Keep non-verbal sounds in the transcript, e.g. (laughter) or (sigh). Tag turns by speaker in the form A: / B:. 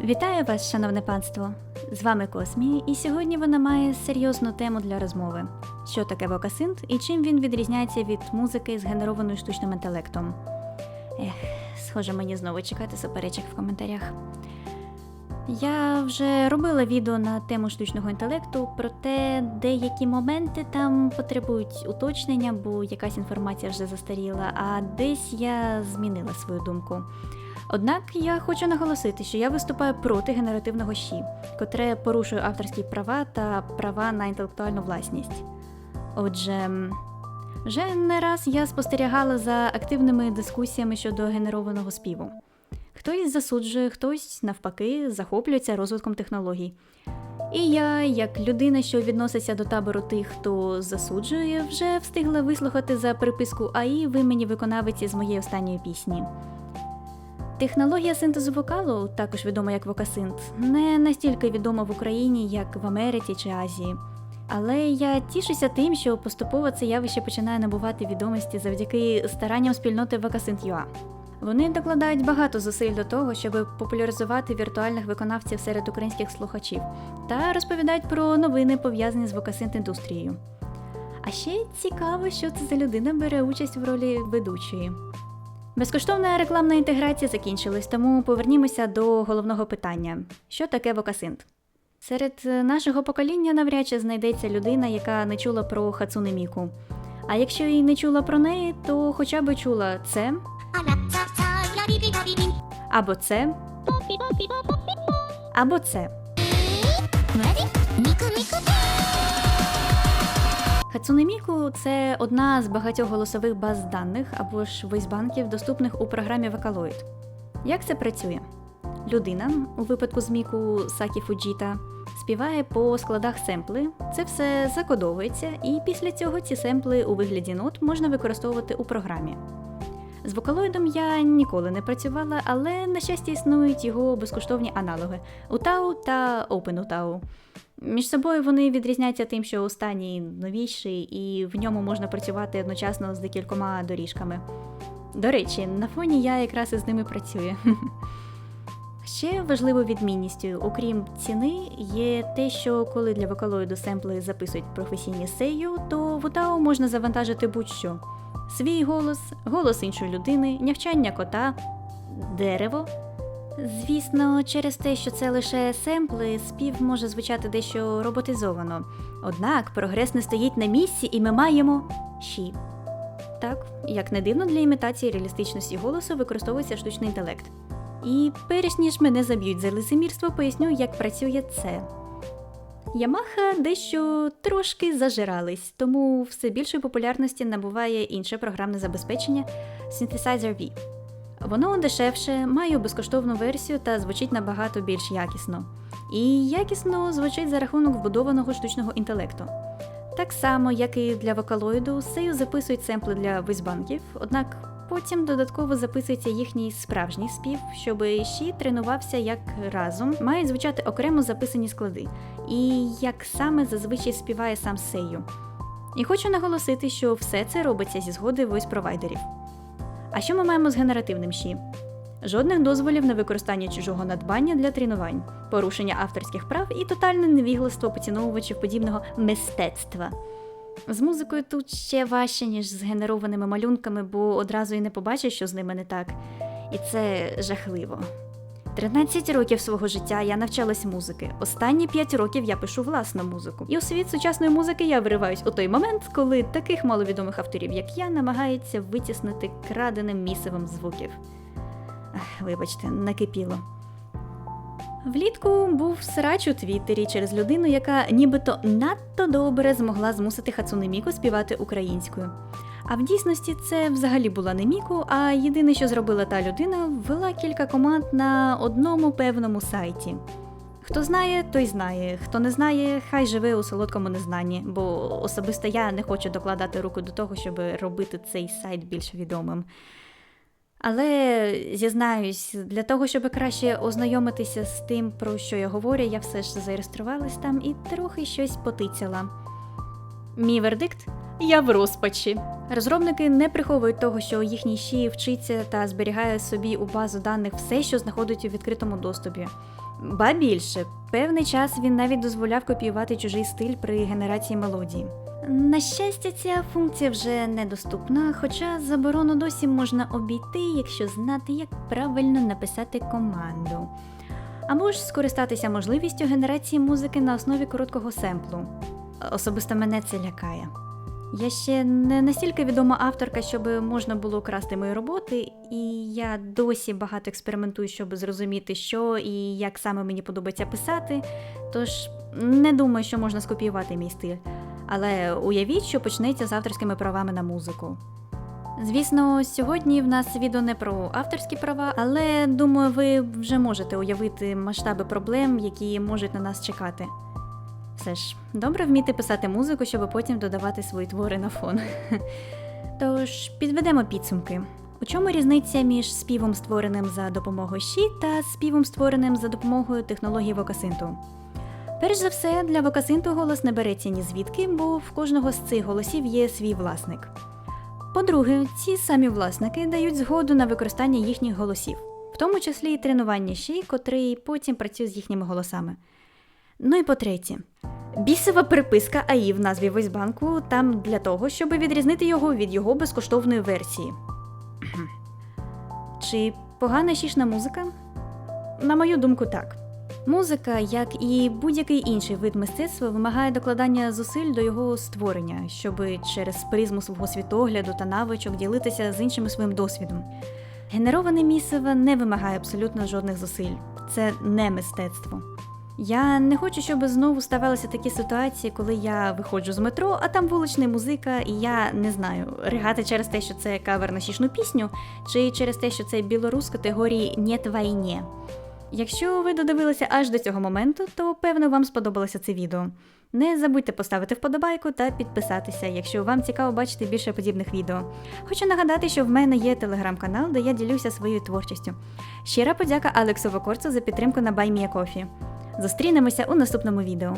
A: Вітаю вас, шановне панство! З вами Космі, і сьогодні вона має серйозну тему для розмови: що таке вокасинт і чим він відрізняється від музики, згенерованої штучним інтелектом. Ех, схоже, мені знову чекати суперечок в коментарях. Я вже робила відео на тему штучного інтелекту, проте деякі моменти там потребують уточнення, бо якась інформація вже застаріла, а десь я змінила свою думку. Однак я хочу наголосити, що я виступаю проти генеративного щі, котре порушує авторські права та права на інтелектуальну власність. Отже, вже не раз я спостерігала за активними дискусіями щодо генерованого співу. Хтось засуджує, хтось навпаки захоплюється розвитком технологій. І я, як людина, що відноситься до табору тих, хто засуджує, вже встигла вислухати за приписку АІ в імені виконавиці з моєї останньої пісні. Технологія синтезу вокалу, також відома як вокасинт, не настільки відома в Україні, як в Америці чи Азії. Але я тішуся тим, що поступово це явище починає набувати відомості завдяки старанням спільноти Вокасинт.ua. Вони докладають багато зусиль до того, щоб популяризувати віртуальних виконавців серед українських слухачів та розповідають про новини, пов'язані з вокасинт індустрією. А ще цікаво, що це за людина бере участь в ролі ведучої. Безкоштовна рекламна інтеграція закінчилась, тому повернімося до головного питання: що таке вокасинт? Серед е, нашого покоління навряд чи знайдеться людина, яка не чула про Хацуне Міку. А якщо і не чула про неї, то хоча б чула це або це, або це. Хацуне Міку це одна з багатьох голосових баз даних або ж войсбанків, доступних у програмі Vocaloid. Як це працює? Людина, у випадку з Міку Сакі Фуджіта, співає по складах семпли, це все закодовується, і після цього ці семпли у вигляді нот можна використовувати у програмі. З вокалоїдом я ніколи не працювала, але на щастя існують його безкоштовні аналоги UTAU та OpenUTAU. Між собою вони відрізняються тим, що останній новіший, і в ньому можна працювати одночасно з декількома доріжками. До речі, на фоні я якраз із ними працюю. (laughs) Ще важливою відмінністю, окрім ціни, є те, що коли для вокалоїду семпли записують професійні сею, то в UTAU можна завантажити будь-що: свій голос, голос іншої людини, нявчання кота, дерево. Звісно, через те, що це лише семпли, спів може звучати дещо роботизовано. Однак прогрес не стоїть на місці, і ми маємо щі. Так, як не дивно для імітації реалістичності голосу використовується штучний інтелект. І перш ніж мене заб'ють за лицемірство, поясню, як працює це. Ямаха дещо трошки зажирались, тому все більшої популярності набуває інше програмне забезпечення Synthesizer V. Воно дешевше, має безкоштовну версію та звучить набагато більш якісно. І якісно звучить за рахунок вбудованого штучного інтелекту. Так само, як і для вокалоїду, сею записують семпли для войсбанків, однак потім додатково записується їхній справжній спів, щоб щі тренувався як разом, мають звучати окремо записані склади, і як саме зазвичай співає сам сею. І хочу наголосити, що все це робиться зі згоди войс-провайдерів. А що ми маємо з генеративним щі? Жодних дозволів на використання чужого надбання для тренувань, порушення авторських прав і тотальне невігластво поціновувачів подібного мистецтва. З музикою тут ще важче, ніж з генерованими малюнками, бо одразу і не побачиш, що з ними не так. І це жахливо. 13 років свого життя я навчалась музики. Останні 5 років я пишу власну музику. І у світ сучасної музики я вириваюсь у той момент, коли таких маловідомих авторів, як я, намагаються витіснити краденим місивом звуків. Ах, вибачте, накипіло. Влітку був срач у Твіттері через людину, яка нібито надто добре змогла змусити Хацуне Міку співати українською. А в дійсності це взагалі була не Міку, а єдине, що зробила та людина, ввела кілька команд на одному певному сайті. Хто знає, той знає. Хто не знає, хай живе у солодкому незнанні, бо особисто я не хочу докладати руку до того, щоб робити цей сайт більш відомим. Але зізнаюсь, для того, щоб краще ознайомитися з тим, про що я говорю, я все ж зареєструвалась там і трохи щось потицяла. Мій вердикт Я в розпачі. Розробники не приховують того, що їхній щі вчиться та зберігає собі у базу даних все, що знаходить у відкритому доступі. Ба більше, певний час він навіть дозволяв копіювати чужий стиль при генерації мелодії. На щастя, ця функція вже недоступна, хоча заборону досі можна обійти, якщо знати, як правильно написати команду. Або ж скористатися можливістю генерації музики на основі короткого семплу. Особисто мене це лякає. Я ще не настільки відома авторка, щоб можна було красти мої роботи, і я досі багато експериментую, щоб зрозуміти, що і як саме мені подобається писати. Тож не думаю, що можна скопіювати мій стиль. Але уявіть, що почнеться з авторськими правами на музику. Звісно, сьогодні в нас відео не про авторські права, але думаю, ви вже можете уявити масштаби проблем, які можуть на нас чекати. Все ж, добре вміти писати музику, щоб потім додавати свої твори на фон. (laughs) Тож, підведемо підсумки. У чому різниця між співом, створеним за допомогою щі, та співом, створеним за допомогою технології вокасинту? Перш за все, для вокасинту голос не береться ні звідки, бо в кожного з цих голосів є свій власник. По-друге, ці самі власники дають згоду на використання їхніх голосів, в тому числі і тренування щі, котрий потім працює з їхніми голосами. Ну і по-третє, бісова переписка АІ в назві Войсбанку там для того, щоб відрізнити його від його безкоштовної версії. (clears throat) Чи погана щішна музика? На мою думку, так. Музика, як і будь-який інший вид мистецтва, вимагає докладання зусиль до його створення, щоб через призму свого світогляду та навичок ділитися з іншими своїм досвідом. Генероване місиво не вимагає абсолютно жодних зусиль. Це не мистецтво. Я не хочу, щоб знову ставалися такі ситуації, коли я виходжу з метро, а там вулична музика, і я не знаю, ригати через те, що це кавер на щішну пісню, чи через те, що це білорус категорії «Нєт войне». Якщо ви додивилися аж до цього моменту, то певно вам сподобалося це відео. Не забудьте поставити вподобайку та підписатися, якщо вам цікаво бачити більше подібних відео. Хочу нагадати, що в мене є телеграм-канал, де я ділюся своєю творчістю. Щира подяка Алексу Вокорцу за підтримку на BuyMeACoffee. Зустрінемося у наступному відео.